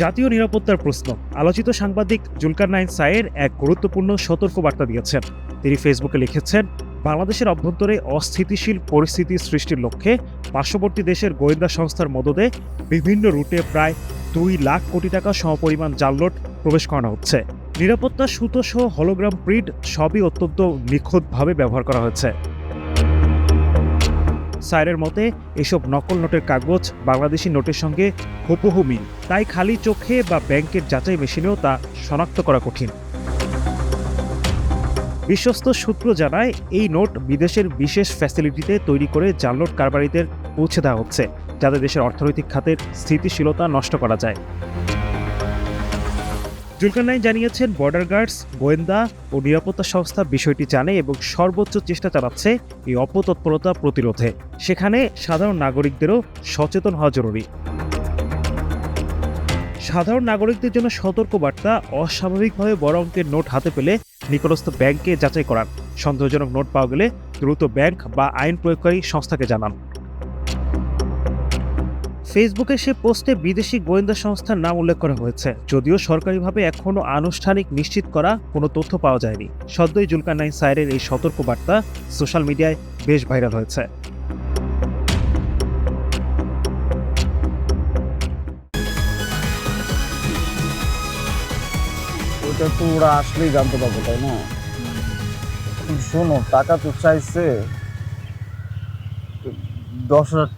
জাতীয় নিরাপত্তার প্রশ্ন। আলোচিত সাংবাদিক জুলকার নাইন সায়ের এক গুরুত্বপূর্ণ সতর্কবার্তা দিয়েছেন। তিনি ফেসবুকে লিখেছেন, বাংলাদেশের অভ্যন্তরে অস্থিতিশীল পরিস্থিতি সৃষ্টির লক্ষ্যে পার্শ্ববর্তী দেশের গোয়েন্দা সংস্থার মদদে বিভিন্ন রুটে প্রায় দুই লাখ কোটি টাকা সমপরিমাণ জালনোট প্রবেশ করানো হচ্ছে। নিরাপত্তা সুতো সহ হলোগ্রাম প্রিন্ট সবই অত্যন্ত নিখুঁতভাবে ব্যবহার করা হয়েছে। সাইরের মতে, এসব নকল নোটের কাগজ বাংলাদেশি নোটের সঙ্গে হুবহু মিল। তাই খালি চোখে বা ব্যাংকের যাচাই মেশিনেও তা শনাক্ত করা কঠিন। বিশ্বস্ত সূত্র জানায়, এই নোট বিদেশের বিশেষ ফ্যাসিলিটিতে তৈরি করে জালনোট কারবারিদের পৌঁছে দেওয়া হচ্ছে, যাতে দেশের অর্থনৈতিক খাতের স্থিতিশীলতা নষ্ট করা যায়। জুলকারনাইন জানিয়েছেন বর্ডার গার্ডস গোয়েন্দা ও নিরাপত্তা সংস্থা বিষয়টি জানে এবং সর্বোচ্চ চেষ্টা চালাচ্ছে এই অপতৎপরতা প্রতিরোধে। সেখানে সাধারণ নাগরিকদেরও সচেতন হওয়া জরুরি। সাধারণ নাগরিকদের জন্য সতর্কবার্তা, অস্বাভাবিকভাবে বড় অঙ্কের নোট হাতে পেলে নিকটস্থ ব্যাংকে যাচাই করান। সন্দেহজনক নোট পাওয়া গেলে দ্রুত ব্যাংক বা আইন প্রয়োগকারী সংস্থাকে জানান। ফেসবুকে সে পোস্টে বিদেশি গোয়েন্দা সংস্থার নাম উল্লেখ করা হয়েছে। যদিও সরকারিভাবে এখনও আনুষ্ঠানিক নিশ্চিত করা কোনো তথ্য পাওয়া যায়নি। সদ্যই জুলকারনাইন সাইরের এই সতর্কবার্তা সোশ্যাল মিডিয়ায় বেশ ভাইরাল হয়েছে। ওটা তো ওরা আসলেই জানতে পারব তাই না? শোনো টাকা তো চাইছে দশ হাজার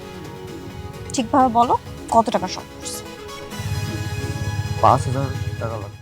ঠিকভাবে বলো কত টাকা শর্ট পড়ছে পাঁচ হাজার টাকা লাগবে।